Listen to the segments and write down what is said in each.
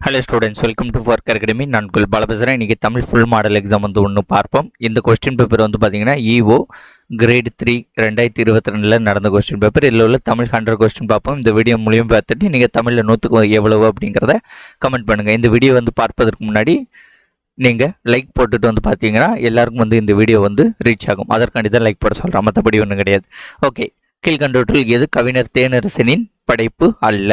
Hello students welcome to work academy நான் குல் பால பேசுகிறேன் இன்றைக்கி தமிழ் ஃபுல் மாடல் எக்ஸாம் வந்து ஒன்று பார்ப்போம். இந்த கொஸ்டின் பேப்பர் வந்து பார்த்தீங்கன்னா இஓ கிரேட் த்ரீ ரெண்டாயிரத்தி இருபத்தி ரெண்டில் நடந்த கொஸ்டின் பேப்பர் இதில் உள்ள தமிழ் ஹண்ட்ரட் கொஸ்டின் பார்ப்போம். இந்த வீடியோ மூலியம் பார்த்துட்டு நீங்கள் தமிழில் நூற்றுக்கு எவ்வளவு அப்படிங்கிறத கமெண்ட் பண்ணுங்கள் இந்த வீடியோ வந்து பார்ப்பதற்கு முன்னாடி நீங்கள் லைக் போட்டுட்டு வந்து பார்த்தீங்கன்னா எல்லாருக்கும் வந்து இந்த வீடியோ வந்து ரீச் ஆகும். அதற்காண்டி தான் லைக் போட சொல்கிறேன் மற்றபடி ஒன்றும் கிடையாது. ஓகே கீழ்கண்டவற்றில் எது கவிஞர் தேனரசனின் படைப்பு அல்ல?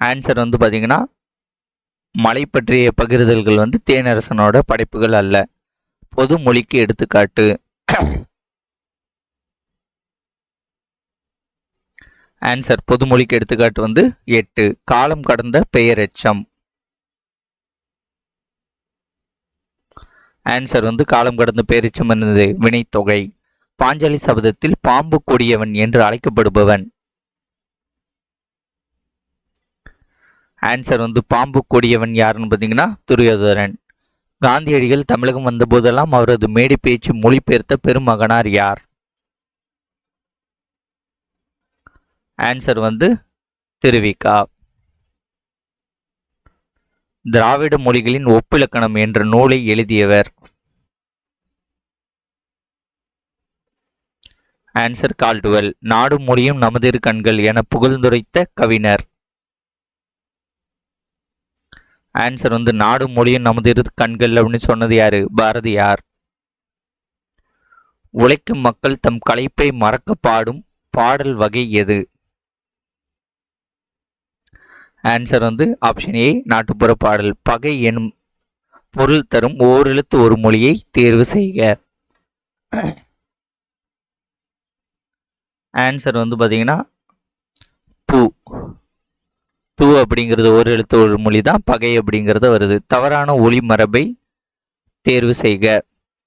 ஆன்சர் வந்து பார்த்திங்கன்னா மலை பற்றிய பகிர்தல்கள் வந்து தேனரசனோட படைப்புகள் அல்ல. பொது மொழிக்கு எடுத்துக்காட்டு. ஆன்சர் பொதுமொழிக்கு எடுத்துக்காட்டு வந்து எட்டு. காலம் கடந்த பெயரெச்சம். ஆன்சர் வந்து காலம் கடந்த பெயரெச்சம் என்னது வினைத்தொகை. பாஞ்சாலி சபதத்தில் பாம்பு கொடியவன் என்று அழைக்கப்படுபவன். ஆன்சர் வந்து பாம்பு கொடியவன் யாருன்னு பார்த்தீங்கன்னா துரியோதரன் காந்தியடிகள் தமிழகம் வந்த போதெல்லாம் அவரது மேடை பேச்சு மொழிபெயர்த்த பெருமகனார் யார்? ஆன்சர் வந்து திருவிகா திராவிட மொழிகளின் ஒப்பிலக்கணம் என்ற நூலை எழுதியவர். ஆன்சர் கால்டுவெல் நாடு மொழியும் நமதிரு கண்கள் என புகழ்ந்துரைத்த கவிஞர். ஆன்சர் வந்து நாடு மொழியும் நமது இரு கண்கள் அப்படின்னு சொன்னது யாரு? பாரதியார் உழைக்கும் மக்கள் தம் களைப்பை மறக்க பாடும் பாடல் வகை எது? ஆன்சர் வந்து ஆப்ஷன் ஏ நாட்டுப்புற பாடல். பகை எனும் பொருள் தரும் ஓரெழுத்து ஒரு மொழியை தேர்வு செய்க. ஆன்சர் வந்து பார்த்தீங்கன்னா தூ அப்படிங்கிறது ஒரு எழுத்து ஒரு மொழி தான். பகை அப்படிங்கிறது வருது. தவறான ஒளி மரபை தேர்வு செய்க.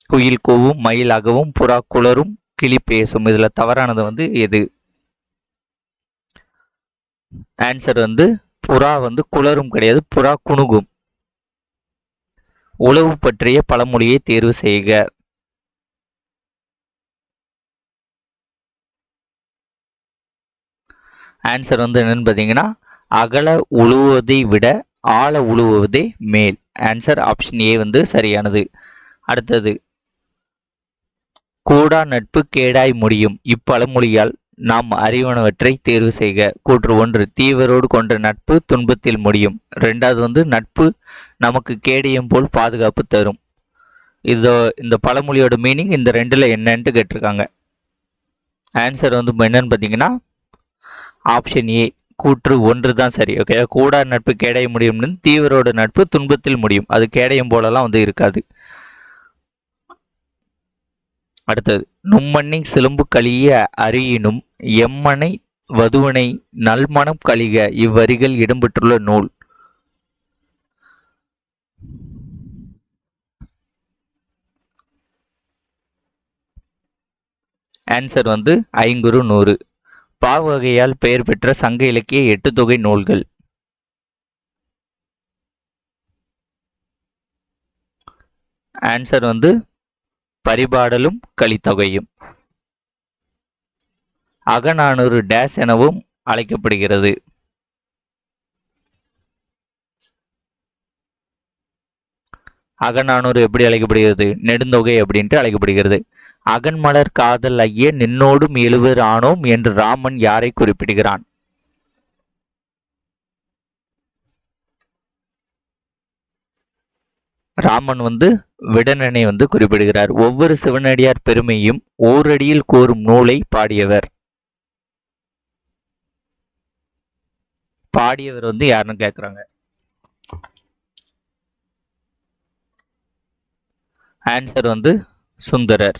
குயில் கூவும் மயிலாகவும் புறா குளரும் கிளி பேசும். இதில் தவறானது வந்து எது? ஆன்சர் வந்து புறா வந்து குளரும் கிடையாது புறா குணுகும். உளவு பற்றிய பழமொழியை தேர்வு செய்க. ஆன்சர் வந்து என்னன்னு பார்த்தீங்கன்னா அகல உழுவதை விட ஆழ உழுவுவதே மேல். ஆன்சர் ஆப்ஷன் ஏ வந்து சரியானது. அடுத்தது கூடா நட்பு கேடாய் முடியும். இப்பழமொழியால் நாம் அறிவனவற்றை தேர்வு செய்க. கூற்று ஒன்று தீவரோடு கொண்ட நட்பு துன்பத்தில் முடியும். ரெண்டாவது வந்து நட்பு நமக்கு கேடயம் போல் பாதுகாப்பு தரும். இதோ இந்த பழமொழியோட மீனிங் இந்த ரெண்டில் என்னன்ட்டு கேட்டிருக்காங்க. ஆன்சர் வந்து என்னன்னு பார்த்தீங்கன்னா ஆப்ஷன் ஏ கூற்று ஒன்று தான் சரி ஓகே கூடா நட்பு கேடைய முடியும்னு தீவரோட நட்பு துன்பத்தில் முடியும். அது கேடயம் போலலாம் வந்து இருக்காது. அடுத்தது நும்மண்ணை சிலம்பு கழிய அறியினும் எம்மனை வதுவனை நல்மணம் கழிக இவ்வரிகள் இடம்பெற்றுள்ள நூல். ஆன்சர் வந்து ஐங்குறு நூறு. பாவகையால் பெயர் பெற்ற சங்க இலக்கிய எட்டு தொகை நூல்கள். ஆன்சர் வந்து பரிபாடலும் கலித்தொகையும். அகநானூறு டேஸ் எனவும் அழைக்கப்படுகிறது. அகநானூறு எப்படி அழைக்கப்படுகிறது? நெடுந்தொகை அப்படின்ட்டு அழைக்கப்படுகிறது. அகன்மலர் காதல் ஐய நின்னோடும் எழுவர் ஆனோம் என்று ராமன் யாரை குறிப்பிடுகிறான்? ராமன் வந்து விடனனை வந்து குறிப்பிடுகிறார். ஒவ்வொரு சிவனடியார் பெருமையும் ஓரடியில் கூறும் நூலை பாடியவர். பாடியவர் வந்து யாருன்னு கேட்குறாங்க ஆன்சர் வந்து சுந்தரர்.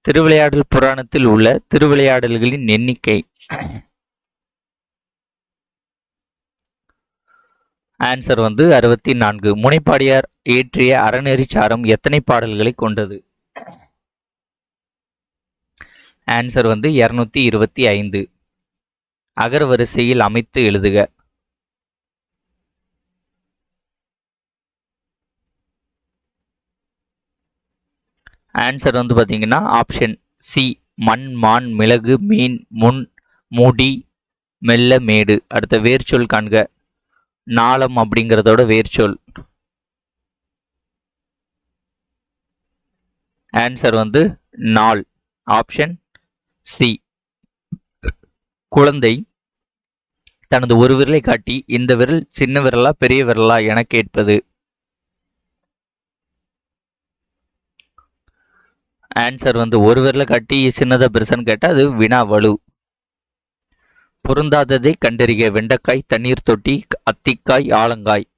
திருவிளையாடல் புராணத்தில் உள்ள திருவிளையாடல்களின் எண்ணிக்கை. ஆன்சர் வந்து அறுபத்தி நான்கு முனைப்பாடியார் இயற்றிய அறநெறிச்சாரம் எத்தனை பாடல்களை கொண்டது? ஆன்சர் வந்து இருநூத்தி இருபத்தி ஐந்து. அகர் வரிசையில் அமைத்து எழுதுக. ஆன்சர் வந்து பார்த்தீங்கன்னா ஆப்ஷன் சி மண் மான் மிளகு மீன் முன் முடி மெல்ல மேடு. அடுத்த வேர்ச்சொல் காண்க. நாளம் அப்படிங்கிறதோட வேர்ச்சொல் ஆன்சர் வந்து நாள். ஆப்ஷன் சி குழந்தை தனது ஒரு விரலை காட்டி இந்த விரல் சின்ன விரலா பெரிய விரலா என கேட்பது. ஆன்சர் வந்து ஒரு விரலை கட்டி சின்னதாக பெருசான்னு கேட்டால் அது வினா வலு. பொருந்தாததை கண்டறிக. வெண்டைக்காய் தண்ணீர் தொட்டி அத்திக்காய் ஆலங்காய்.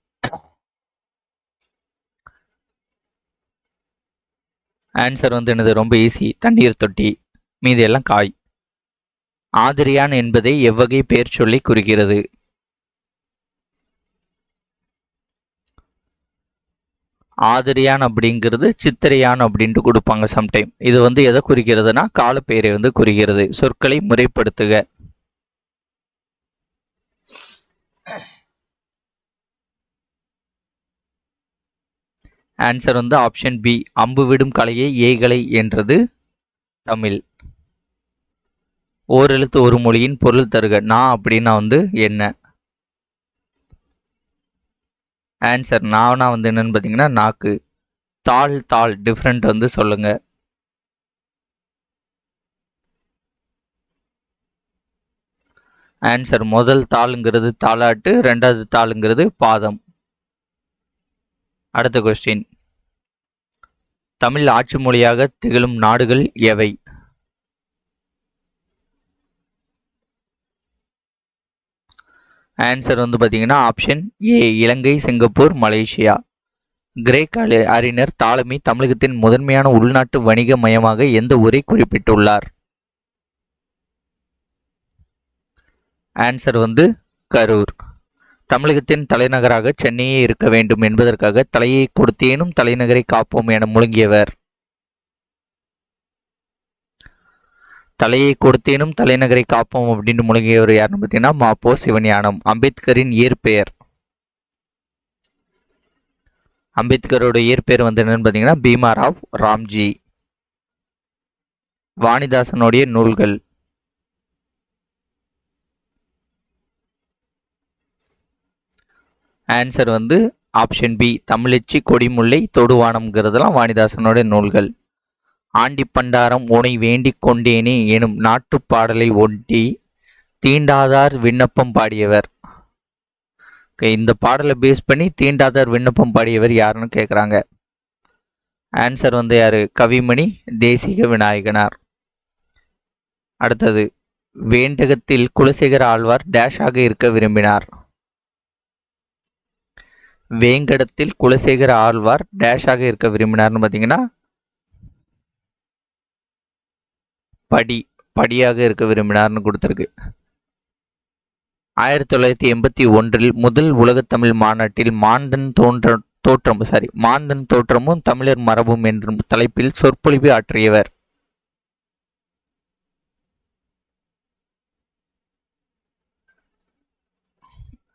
ஆன்சர் வந்து எனது ரொம்ப ஈஸி தண்ணீர் தொட்டி. மீதி எல்லாம் காய். ஆதிரியான் என்பதை எவ்வகை பெயர் சொல்லி குறிக்கிறது. ஆதிரியான் அப்படிங்கிறது சித்திரையான் அப்படின்ட்டு கொடுப்பாங்க சம்டைம் இது வந்து எதை குறிக்கிறதுனா காலப்பெயரை வந்து குறிக்கிறது. சொற்களை முறைப்படுத்துக. ஆன்சர் வந்து ஆப்ஷன் பி அம்பு விடும் கலையை ஏகலை என்றது தமிழ். ஓரெழுத்து ஒரு மொழியின் பொருள் தருக. நான் அப்படின்னா வந்து என்ன? ஆன்சர் நானா வந்து என்னன்னு பார்த்தீங்கன்னா நாக்கு. தாள் தாள் டிஃப்ரெண்ட் வந்து சொல்லுங்க. ஆன்சர் முதல் தாளுங்கிறது தாளாட்டு ரெண்டாவது தாளுங்கிறது பாதம். அடுத்த கொஸ்டின் தமிழ் ஆட்சி மொழியாக திகழும் நாடுகள் எவை? ஆன்சர் வந்து பார்த்தீங்கன்னா option A Ilangai Singapore Malaysia. கிரேக்க அறிஞர் தாலமி தமிழகத்தின் முதன்மையான உள்நாட்டு வணிக மையமாக எந்த ஊரை குறிப்பிட்டுள்ளார்? ஆன்சர் வந்து கரூர். தமிழகத்தின் தலைநகராக சென்னையே இருக்க வேண்டும் என்பதற்காக தலையை கொடுத்தேனும் தலைநகரை காப்போம் என முழங்கியவர். தலையை கொடுத்தேனும் தலைநகரை காப்போம் அப்படின்னு முழுகியவர் யாருன்னு பார்த்தீங்கன்னா மாப்போ சிவஞானம். அம்பேத்கரின் இயற்பெயர். அம்பேத்கரோட இயற்பெயர் வந்து என்னன்னு பார்த்தீங்கன்னா பீமாராவ் ராம்ஜி. வாணிதாசனுடைய நூல்கள். ஆன்சர் வந்து ஆப்ஷன் பி தமிழச்சி கொடிமுல்லை தொடுவானம்ங்கிறதெல்லாம் வாணிதாசனுடைய நூல்கள். ஆண்டிப்பண்டாரம் உனை வேண்டிக் கொண்டேனே எனும் நாட்டுப் பாடலை ஒட்டி தீண்டாதார் விண்ணப்பம் பாடியவர். இந்த பாடலை பேஸ் பண்ணி தீண்டாதார் விண்ணப்பம் பாடியவர் யாருன்னு கேட்குறாங்க ஆன்சர் வந்து யாரு? கவிமணி தேசிக விநாயகனார். அடுத்தது வேண்டகத்தில் குலசேகர ஆழ்வார் டேஷாக இருக்க விரும்பினார். வேங்கடத்தில் குலசேகர ஆழ்வார் டேஷாக இருக்க விரும்பினார்னு பார்த்தீங்கன்னா படி படியாக இருக்க விரும்பினார்னு கொடுத்துருக்கு. ஆயிரத்தி தொள்ளாயிரத்தி எண்பத்தி ஒன்றில் முதல் உலகத்தமிழ் மாநாட்டில் மாந்தன் தோன்ற தோற்றம் சாரி மாந்தன் தோற்றமும் தமிழர் மரபும் என்றும் தலைப்பில் சொற்பொழிவு ஆற்றியவர்.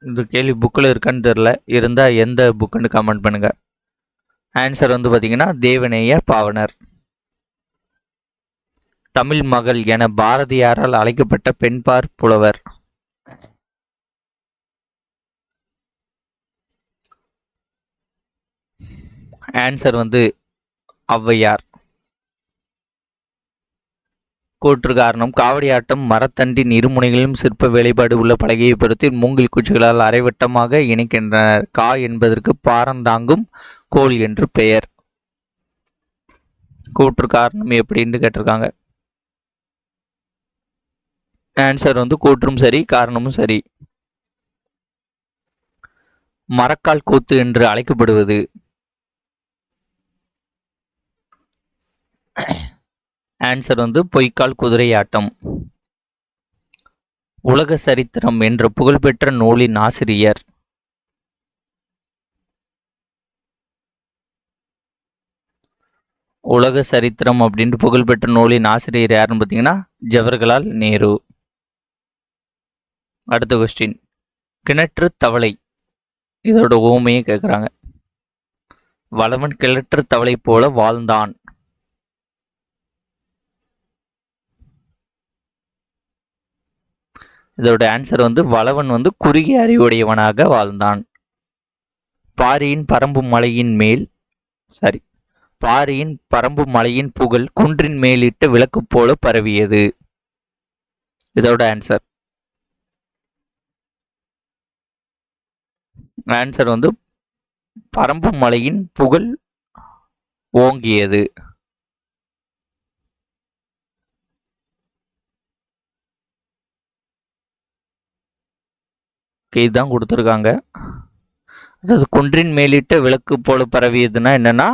இந்த கேள்வி புக்கில் இருக்கான்னு தெரில இருந்தால் எந்த புக்குன்னு கமெண்ட் பண்ணுங்கள் ஆன்சர் வந்து பார்த்தீங்கன்னா தேவநேய பாவனர். தமிழ் மகள் என பாரதியாரால் அழைக்கப்பட்ட பெண்பார் புலவர். ஆன்சர் வந்து ஔவையார். கூற்று காரணம் காவடியாட்டம் மரத்தண்டின் இருமுனைகளிலும் சிற்ப வேலைப்பாடு உள்ள பலகையை பொறுத்து மூங்கில் குச்சிகளால் அரைவட்டமாக இணைக்கின்றனர். கா என்பதற்கு பாரந்தாங்கும் கோல் என்று பெயர். கூற்று காரணம் எப்படின்னு கேட்டிருக்காங்க. ஆன்சர் வந்து கூற்றும் சரி காரணமும் சரி. மரக்கால் கூத்து என்று அழைக்கப்படுவது. ஆன்சர் வந்து பொய்க்கால் குதிரையாட்டம் உலக சரித்திரம் என்ற புகழ்பெற்ற நூலின் ஆசிரியர். உலக சரித்திரம் அப்படின்ட்டு புகழ்பெற்ற நூலின் ஆசிரியர் யாருன்னு பார்த்தீங்கன்னா ஜவஹர்லால் நேரு. அடுத்த கொஸ்டின் கிணற்று தவளை. இதோட ஓமையை கேட்குறாங்க வளவன் கிணற்று தவளை போல வாழ்ந்தான். இதோட ஆன்சர் வந்து வளவன் வந்து குறுகிய அறிவுடையவனாக வாழ்ந்தான். பாரியின் பரம்பு மலையின் மேல் சாரி பாரியின் பரம்பு மலையின் புகழ் குன்றின் மேலிட்ட விளக்கு போல பரவியது. இதோட ஆன்சர் ஆன்சர் வந்து பரம்பு மலையின் புகழ் ஓங்கியது. இதுதான் கொடுத்துருக்காங்க. அதாவது குன்றின் மேலிட்ட விளக்கு போல பரவியதுன்னா என்னென்னா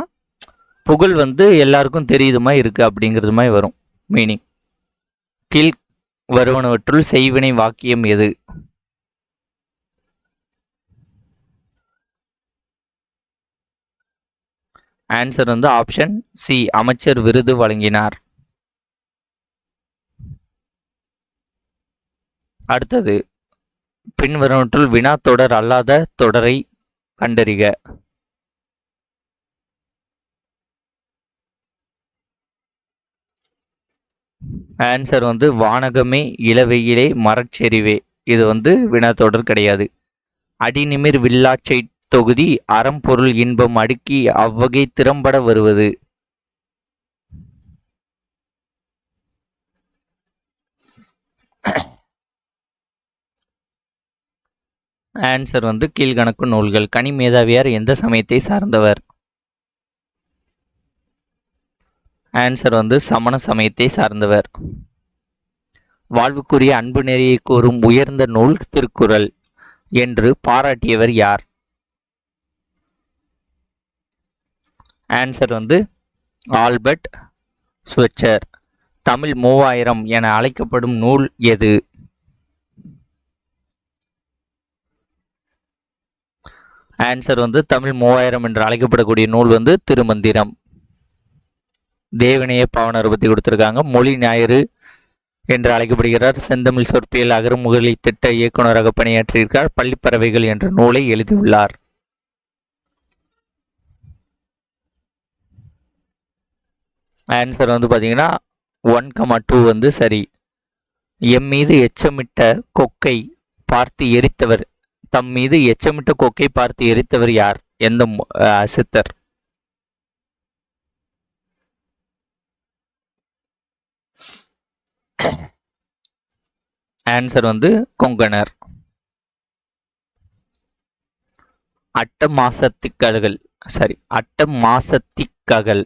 புகழ் வந்து எல்லாருக்கும் தெரியுதுமா இருக்கு அப்படிங்கிறது மாதிரி வரும் மீனிங் கீழ் வருவனவற்றுள் செய்வினை வாக்கியம் எது? ஆன்சர் வந்து ஆப்ஷன் சி அமைச்சர் விருது வழங்கினார். அடுத்தது பின்வருவற்றுள் வினா தொடர் அல்லாத தொடரை கண்டறிக. ஆன்சர் வந்து வானகமே இளவெயிலே மரச்செறிவே இது வந்து வினா தொடர் கிடையாது. அடிநிமிர் வில்லாச்சை தொகுதி அறம்பொருள் இன்பம் அடுக்கி அவ்வகை திறம்பட வருவது. ஆன்சர் வந்து கீழ்கணக்கு நூல்கள். கனி மேதாவியார் எந்த சமயத்தை சார்ந்தவர்? ஆன்சர் வந்து சமண சமயத்தை சார்ந்தவர். வாழ்வுக்குரிய அன்பு நெறியை கூறும் உயர்ந்த நூல் திருக்குறள். என்று பாராட்டியவர் யார்? ஆன்சர் வந்து ஆல்பர்ட் ஸ்வெட்சர் தமிழ் மூவாயிரம் என அழைக்கப்படும் நூல் எது? ஆன்சர் வந்து தமிழ் மூவாயிரம் என்று அழைக்கப்படக்கூடிய நூல் வந்து திருமந்திரம். தேவனைய பாவனர் பற்றி கொடுத்துருக்காங்க. மொழி ஞாயிறு என்று அழைக்கப்படுகிறார். செந்தமிழ் சொற்பியல் அகரமுகலி திட்ட இயக்குநராக பணியாற்றியிருக்கார் பள்ளிப்பறவைகள் என்ற நூலை எழுதியுள்ளார். ஆன்சர் வந்து பார்த்தீங்கன்னா ஒன் கமா டூ வந்து சரி. எம் மீது எச்சமிட்ட கொக்கை பார்த்து எரித்தவர். தம் மீது எச்சமிட்ட கொக்கை பார்த்து எரித்தவர் யார்? எந்த சித்தர். ஆன்சர் வந்து கொங்கணர். அட்ட மாசத்திக்கல்கள் சாரி அட்ட மாசத்திக்ககல்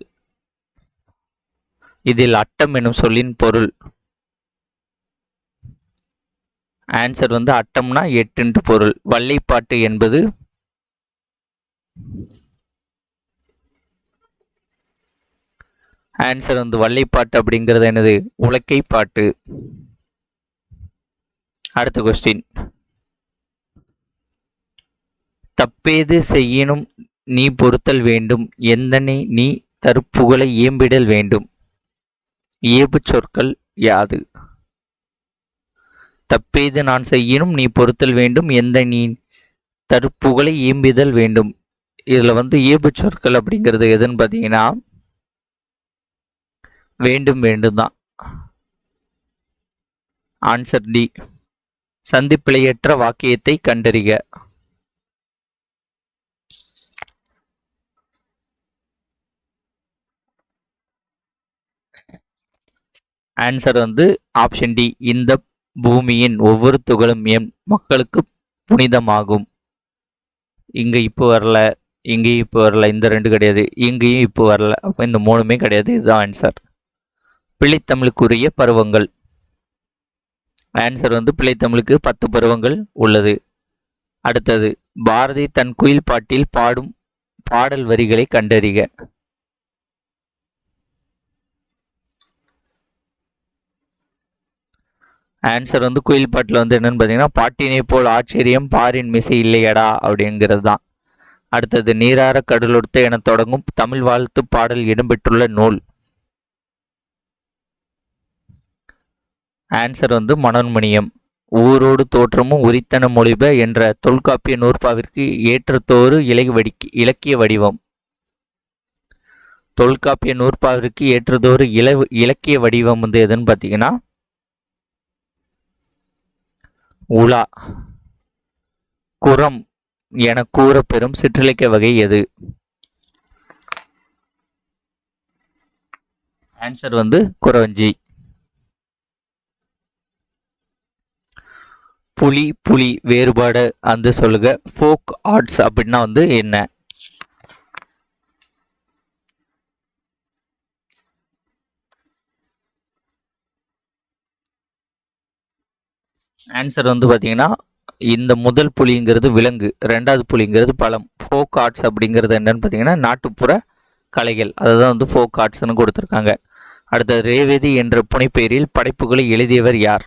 இதில் அட்டம் எனும் சொல்லின் பொருள். ஆன்சர் வந்து அட்டம்னா எட்டுன்ட்டு பொருள். வள்ளைப்பாட்டு என்பது ஆன்சர் வந்து வள்ளைப்பாட்டு அப்படிங்கிறது எனது உலக்கை பாட்டு அடுத்த கொஸ்டின் தப்பேது செய்யினும் நீ பொறுத்தல் வேண்டும். எந்தனை நீ தற்புகழை ஏம்பிடல் வேண்டும். ஏபு சொற்கள் யாது? தப்பேது நான் செய்யினும் நீ பொறுத்தல் வேண்டும் எந்த நீ தற்புகழை ஏம்பிதல் வேண்டும். இதில் வந்து ஏபு சொற்கள் அப்படிங்கிறது எதுன்னு பார்த்தீங்கன்னா வேண்டும் வேண்டும் தான். ஆன்சர் டி சந்திப்பிழையற்ற வாக்கியத்தை கண்டறிக. ஆன்சர் வந்து ஆப்ஷன் டி இந்த பூமியின் ஒவ்வொரு துகளும் எம் மக்களுக்கு புனிதமாகும். இங்கே இப்போ வரல இங்கேயும் இப்போ வரல இந்த ரெண்டு கிடையாது இங்கேயும் இப்போ வரல அப்போ இந்த மூணுமே கிடையாது இதுதான் ஆன்சர் பிள்ளைத்தமிழுக்குரிய பருவங்கள். ஆன்சர் வந்து பிள்ளைத்தமிழுக்கு பத்து பருவங்கள் உள்ளது. அடுத்தது பாரதி தன் குயில் பாட்டில் பாடும் பாடல் வரிகளை கண்டறிக. ஆன்சர் வந்து குயில் பாட்டில் வந்து என்னென்னு பார்த்தீங்கன்னா பாட்டினை போல் ஆச்சரியம் பாரின் மிசை இல்லையடா அப்படிங்கிறது தான் அடுத்தது நீரார கடலொடுத்த என தொடங்கும் தமிழ் வாழ்த்து பாடல் இடம்பெற்றுள்ள நூல். ஆன்சர் வந்து மனோன்மணியம். ஊரோடு தோற்றமும் உரித்தன மொழிப என்ற தொல்காப்பிய நூற்பாவிற்கு ஏற்றத்தோறு இலை வடி இலக்கிய வடிவம். தொல்காப்பிய நூற்பாவிற்கு ஏற்றதோறு இல இலக்கிய வடிவம் வந்து எதுன்னு பார்த்தீங்கன்னா உலா. குரம் என கூறப்பெறும் சிற்றிலக்கிய வகை எது? ஆன்சர் வந்து குறவஞ்சி புலி புலி வேறுபாடு அந்த சொல்லுங்க. ஃபோக் ஆர்ட்ஸ் அப்படின்னா வந்து என்ன? ஆன்சர் வந்து பார்த்தீங்கன்னா இந்த முதல் புலிங்கிறது விலங்கு ரெண்டாவது புலிங்கிறது பழம். ஃபோக் ஆர்ட்ஸ் அப்படிங்கிறது என்னென்னு பார்த்தீங்கன்னா நாட்டுப்புற கலைகள். அதை தான் வந்து ஃபோக் ஆர்ட்ஸ்னு கொடுத்துருக்காங்க. அடுத்த ரேவதி என்ற புனைப்பெயரில் படைப்புகளை எழுதியவர் யார்?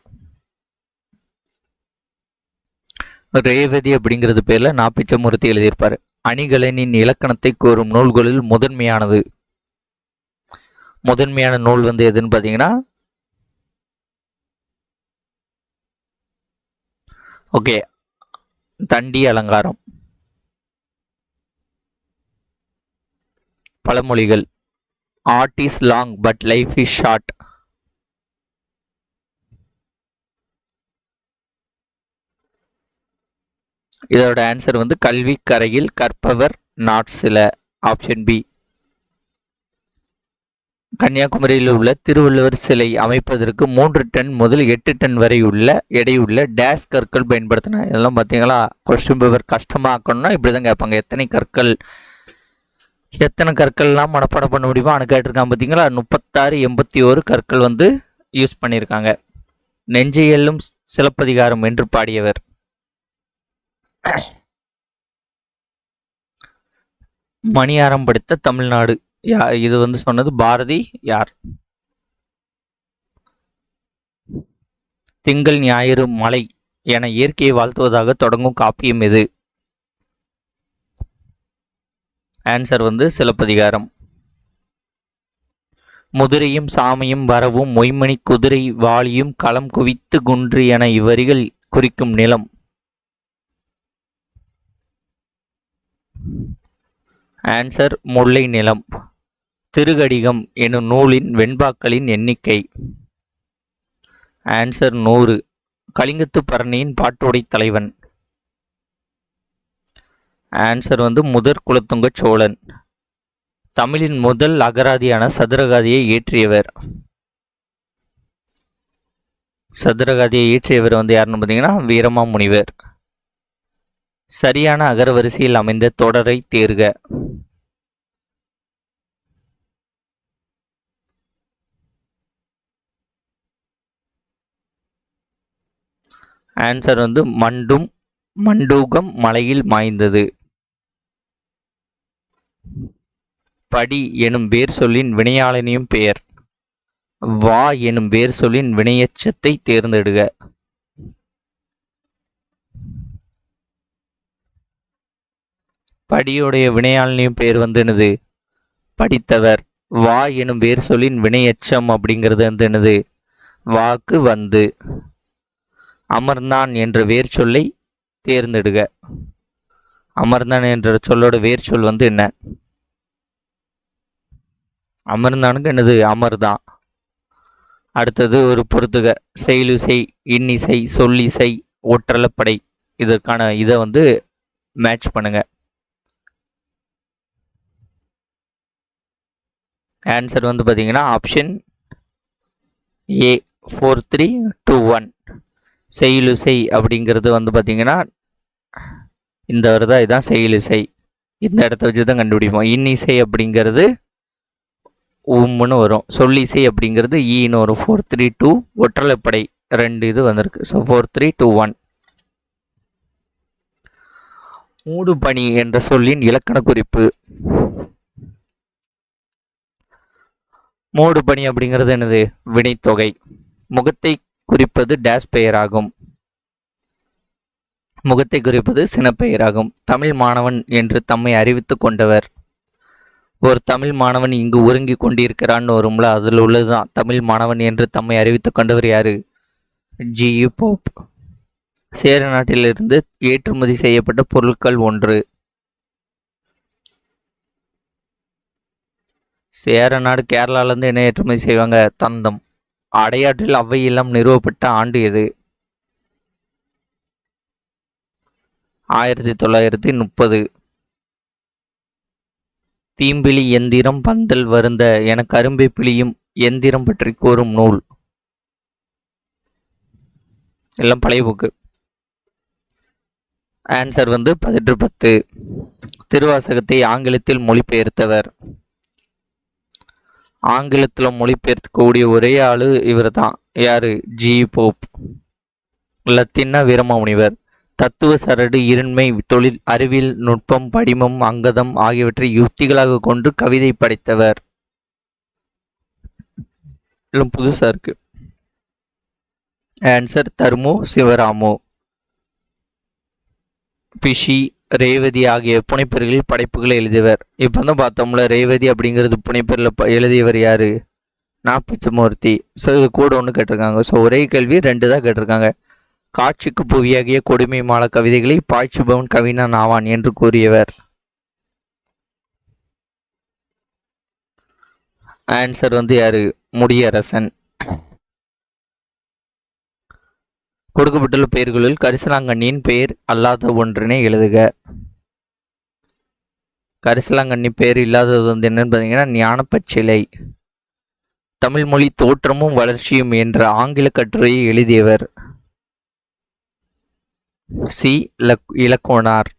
ரேவதி அப்படிங்கிறது பேரில் நான் பிச்சமூர்த்தி எழுதியிருப்பார். அணிகலனின் இலக்கணத்தை கூறும் நூல்களில் முதன்மையானது. முதன்மையான நூல் வந்து எதுன்னு பார்த்தீங்கன்னா ஓகே. தண்டி அலங்காரம். பழமொழிகள். Art is long but life is short இதோட ஆன்சர் வந்து கல்வி கரையில் கற்பவர் நாட் சில. ஆப்ஷன் பி கன்னியாகுமரியில் உள்ள திருவள்ளுவர் சிலை அமைப்பதற்கு மூன்று டன் முதல் எட்டு டன் வரை உள்ள எடையுள்ள டேஸ் கற்கள் பயன்படுத்தின. இதெல்லாம் பார்த்தீங்களா? கொஸ்டின் பேப்பர் கஷ்டமாக்கணும்னா இப்படி தான் கேட்பாங்க. எத்தனை கற்கள்? எத்தனை கற்கள்லாம் மனப்பாடம் பண்ண முடியுமோ அனு கேட்டிருக்கான் பார்த்தீங்களா? முப்பத்தாறு எண்பத்தி ஓரு கற்கள் வந்து யூஸ் பண்ணியிருக்காங்க. நெஞ்சையெல்லும் சிலப்பதிகாரம் என்று பாடியவர். மணியாரம் படித்த தமிழ்நாடு. யா இது வந்து சொன்னது பாரதி யார்? திங்கள் ஞாயிறு மலை என இயற்கையை வாழ்த்துவதாக தொடங்கும் காப்பியம் எது ஆன்சர் வந்து சிலப்பதிகாரம். முதிரையும் சாமியும் வரவும் மொய்மணி குதிரை வாளியும் களம் குவித்து குன்று என இவ்வரிகள் குறிக்கும் நிலம். ஆன்சர் முல்லை நிலம். திருகடிகம் எனும் நூலின் வெண்பாக்களின் எண்ணிக்கை. ஆன்சர் நூறு. கலிங்கத்து பரணியின் பாட்டுடை தலைவன். ஆன்சர் வந்து முதற் குலத்துங்க சோழன். தமிழின் முதல் அகராதியான சதுரகாதியை இயற்றியவர் சதுரகாதியை இயற்றியவர் வந்து யாருன்னு பார்த்தீங்கன்னா வீரமாமுனிவர். சரியான அகரவரிசையில் அமைந்த தொடரை தேர்க. ஆன்சர் வந்து மண்டும் மண்டூகம் மலையில் மாய்ந்தது. படி எனும் வேர் சொல்லின் வினையாளனையும் பெயர். வா எனும் வேர் சொல்லின் வினையச்சத்தை தேர்ந்தெடுக. படியுடைய வினையாளனையும் பெயர் வந்து என்னது? படித்தவர். வா எனும் வேர் சொல்லின் வினையச்சம் அப்படிங்கிறது வந்து என்னது? வாக்கு வந்து. அமர்ந்தான் என்ற வேர் சொல்லை தேர்ந்தெடுக. அமர்ந்தான் என்ற சொல்லோட வேர் சொல் வந்து என்ன? அமர்ந்தானுக்கு என்னது? அமர்தான் அடுத்தது ஒரு பொறுத்துக. செயலிசை இன்னிசை சொல்லிசை ஒற்றலப்படை. இதற்கான இதை வந்து மேட்ச் பண்ணுங்க. ஆன்சர் வந்து பார்த்தீங்கன்னா option A four three two one செயலுசை அப்படிங்கிறது வந்து பார்த்திங்கன்னா இந்த வருதா இதுதான் செயலிசை இந்த இடத்த வச்சு தான் கண்டுபிடிப்போம் இன்னிசை அப்படிங்கிறது உம்முன்னு வரும். சொல்லிசை அப்படிங்கிறது ஈன்னு வரும். ஃபோர் த்ரீ டூ ஒற்றலைப்படை. ரெண்டு இது வந்திருக்கு. So four three two one மூடு பணி என்ற சொல்லின் இலக்கண குறிப்பு. மூடு பணி அப்படிங்கிறது என்னது? வினைத்தொகை. முகத்தை குறிப்பது டேஷ் பெயராகும். முகத்தை குறிப்பது சினப்பெயராகும் தமிழ் மாணவன் என்று தம்மை அறிவித்துக் கொண்டவர். ஒரு தமிழ் மாணவன் இங்கு ஒருங்கி கொண்டிருக்கிறான்னு வரும்ல அதில் உள்ளதுதான். தமிழ் மாணவன் என்று தம்மை அறிவித்துக் கொண்டவர் யாரு? ஜி. யு. போப். சேர நாட்டிலிருந்து ஏற்றுமதி செய்யப்பட்ட பொருட்கள் ஒன்று. சேர நாடு கேரளாலேருந்து என்ன ஏற்றுமதி செய்வாங்க? தந்தம். அடையாற்றில் அவ்வை இல்லம் நிறுவப்பட்ட ஆண்டு எது? ஆயிரத்தி தொள்ளாயிரத்தி முப்பது. தீம்பிலி எந்திரம் பந்தல் வருந்த என கரும்பை பிழியும் எந்திரம் பற்றி கூறும் நூல். எல்லாம் பழைய புக்கு. ஆன்சர் வந்து பதினெட்டு பத்து. திருவாசகத்தை ஆங்கிலத்தில் மொழிபெயர்த்தவர். ஆங்கிலத்தில் மொழிபெயர்க்கக்கூடிய ஒரே ஆளு இவர் தான் யாரு? ஜி. போப். லத்தீனா வீரமாமுனிவர். தத்துவ சரடு இருண்மை தொழில் அறிவியல் நுட்பம் படிமம் அங்கதம் ஆகியவற்றை யுக்திகளாக கொண்டு கவிதை படைத்தவர். எல்லாம் புதுசா இருக்கு. ஆன்சர் தர்மு சிவராமு? பிஷி ரேவதி ஆகிய புனைப்பெயர்களில் படைப்புகளை எழுதியவர். இப்போ வந்து பார்த்தோம்ல ரேவதி அப்படிங்கிறது புனைப்பெயரில் ப- எழுதியவர் யார்? நாப்பிச்சமூர்த்தி ஸோ இது கூட ஒன்று கேட்டிருக்காங்க. ஸோ ஒரே கேள்வி ரெண்டு தான் கேட்டிருக்காங்க. காட்சிக்கு புவியாகிய கொடுமை மால கவிதைகளை பாய்ச்சுபவன் கவிஞன் ஆவான் என்று கூறியவர். ஆன்சர் வந்து யார்? முடியரசன். கொடுக்கப்பட்டுள்ள பெயர்களில் கரிசலாங்கண்ணியின் பெயர் அல்லாத ஒன்றினை எழுதுக. கரிசலாங்கண்ணி பெயர் இல்லாதது வந்து என்னன்னு பார்த்தீங்கன்னா ஞானப்பச்சிலை. தமிழ் மொழி தோற்றமும் வளர்ச்சியும் என்ற ஆங்கில கட்டுரையை எழுதியவர் சி. இலக் இலக்கோனார்.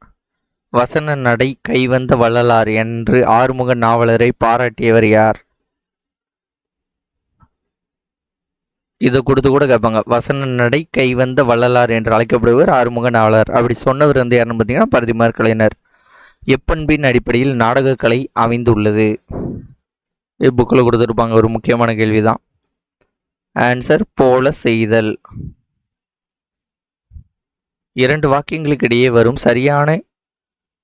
வசன நடை கைவந்த வள்ளலார் என்று ஆறுமுக நாவலரை பாராட்டியவர் யார்? இதை கொடுத்து கூட கேட்பாங்க. வசன நடை கைவந்த வள்ளலார் என்று அழைக்கப்படுவர் ஆறுமுக நாவலர். அப்படி சொன்னவர் வந்து யாருன்னு பார்த்தீங்கன்னா பரதிமார் கலைஞர். எப்பண்பின் அடிப்படையில் நாடகக்கலை அமைந்துள்ளது. புக்கில் கொடுத்துருப்பாங்க. ஒரு முக்கியமான கேள்விதான். ஆன்சர் போல செய்தல். இரண்டு வாக்கியங்களுக்கு இடையே வரும் சரியான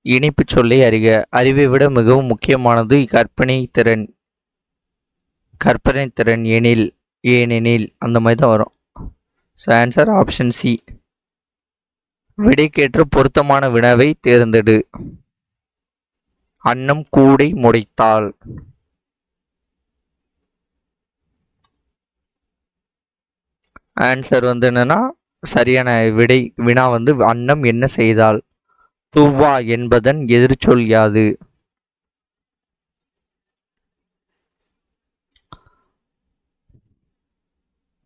இணைப்புச் சொல்லை அறிக. அறிவை விட மிகவும் முக்கியமானது கற்பனை திறன். கற்பனை திறன் எனில் ஏனெனில் அந்த மாதிரி தான் வரும். ஸோ ஆன்சர் ஆப்ஷன் சி விடைக்கேற்ற பொருத்தமான வினாவை தேர்ந்தெடு. அன்னம் கூடை முடைத்தாள். ஆன்சர் வந்து என்னன்னா சரியான விடை வினா வந்து அன்னம் என்ன செய்தால் துவ்வா என்பதன் எதிர்ச்சொல் யாது?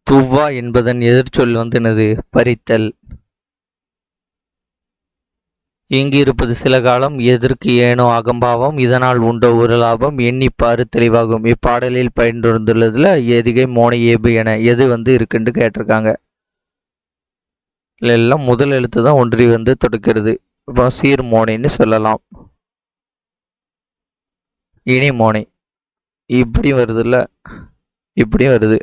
துவ்வா என்பதன் எதிர்ச்சொல் வந்து எனது பறித்தல். இங்கு இருப்பது சில காலம் எதற்கு ஏனோ அகம்பாவம் இதனால் உண்டோ ஒரு லாபம் எண்ணிப்பாறு தெளிவாகும். இப்பாடலில் பயன்படுத்துள்ளதுல எதிகை மோனை ஏபு என எது வந்து இருக்குன்னு கேட்டிருக்காங்க. எல்லாம் முதல் எழுத்து தான் ஒன்றி வந்து தொடுக்கிறது. இப்போ சீர் மோனைன்னு சொல்லலாம். இனி மோனை. இப்படி வருதுல்ல இப்படி வருது.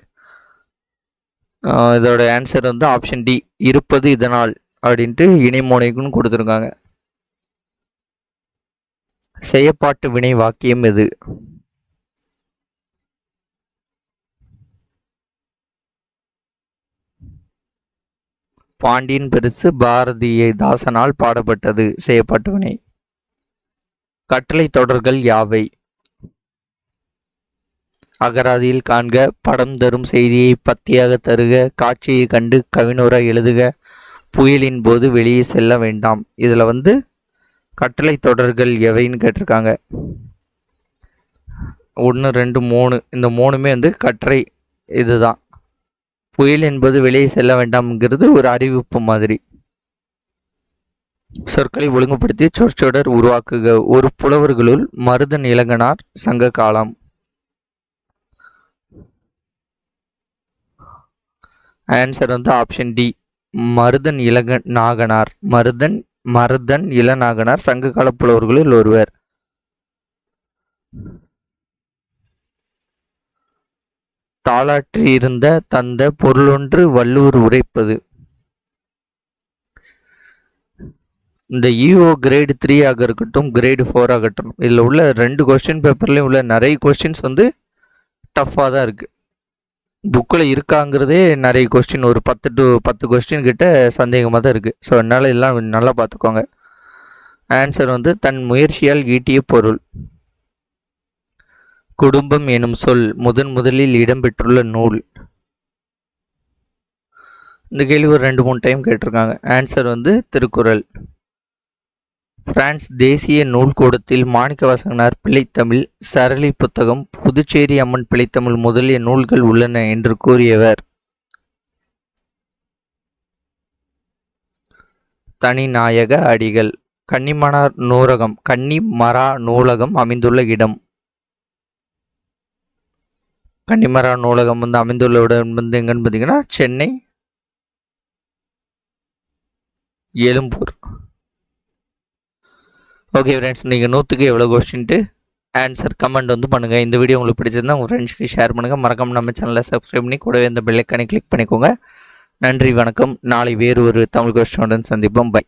இதோட ஆன்சர் வந்து ஆப்ஷன் டி இருப்பது இதனால் அப்படின்ட்டு இணைமோனைக்குன்னு கொடுத்துருக்காங்க. செய்யப்பாட்டு வினை வாக்கியம் எது? பாண்டியன் பெருசு பாரதிய தாசனால் பாடப்பட்டது செய்யப்பாட்டு வினை. கட்டளை தொடர்கள் யாவை? அகராதியில் காண்க படம் தரும் செய்தியை பத்தியாக தருக காட்சியை கண்டு கவினுர எழுதுக புயலின் போது வெளியே செல்ல வேண்டாம். இதில் வந்து கட்டளை தொடர்கள் எவைன்னு கேட்டிருக்காங்க. ஒன்று ரெண்டு மூணு. இந்த மூணுமே வந்து கட்டளை இதுதான். புயல் என்பது வெளியே செல்ல வேண்டாம்ங்கிறது ஒரு அறிவிப்பு மாதிரி. சொற்களை ஒழுங்குபடுத்தி சொற்சொடர் உருவாக்குக. ஒரு புலவர்களுள் மருதன் இளங்கனார் சங்க காலம். ஆன்சர் வந்து ஆப்ஷன் டி மருதன் இளக நாகனார் மருதன் மருதன் இளநாகனார் சங்ககால புலவர்களில் ஒருவர். தாளாற்றியிருந்த தந்த பொருளொன்று வள்ளுவர் உரைப்பது. இந்த இஓ கிரேடு த்ரீ ஆக இருக்கட்டும் கிரேடு ஃபோர் ஆகட்டும். இதில் உள்ள ரெண்டு கொஸ்டின் பேப்பர்லேயும் உள்ள நிறைய கொஸ்டின்ஸ் வந்து டஃப்பாக தான் இருக்குது புக்கில் இருக்காங்கிறதே நிறைய கொஸ்டின் ஒரு பத்து டு பத்து கொஸ்டின் கிட்ட சந்தேகமாக தான் இருக்குது ஸோ அதனால் எல்லாம் நல்லா பார்த்துக்கோங்க. ஆன்சர் வந்து தன் முயற்சியால் ஈட்டிய பொருள். குடும்பம் எனும் சொல் முதன் முதலில் இடம்பெற்றுள்ள நூல். இந்த கேள்வி ஒரு ரெண்டு மூணு டைம் கேட்டிருக்காங்க. ஆன்சர் வந்து திருக்குறள். பிரான்ஸ் தேசிய நூல்கூடத்தில் மாணிக்கவாசகனார் பிள்ளைத்தமிழ் சரளி புத்தகம் புதுச்சேரி அம்மன் பிள்ளைத்தமிழ் முதலிய நூல்கள் உள்ளன என்று கூறியவர். தனிநாயக அடிகள் கன்னிமனார் நூலகம் கன்னிமரா நூலகம் அமைந்துள்ள இடம். கன்னிமரா நூலகம் வந்து அமைந்துள்ள இடம் வந்து எங்கன்னு பார்த்தீங்கன்னா சென்னை எழும்பூர். ஓகே ஃப்ரெண்ட்ஸ் நீங்கள் நூற்றுக்கு எவ்வளோ கொஸ்டின்ட்டு ஆன்சர் கமெண்ட் வந்து பண்ணுங்கள் இந்த வீடியோ உங்களுக்கு பிடிச்சிருந்தா உங்கள் ஃப்ரெண்ட்ஸ்க்கு ஷேர் பண்ணுங்கள் மறக்காம நம்ம சேனலை சப்ஸ்கிரைப் பண்ணி கூடவே இந்த பெல்லைக்கானே கிளிக் பண்ணிக்கோங்க. நன்றி வணக்கம். நாளை வேறு ஒரு தமிழ் கொஸ்டினுடன் சந்திப்போம். பை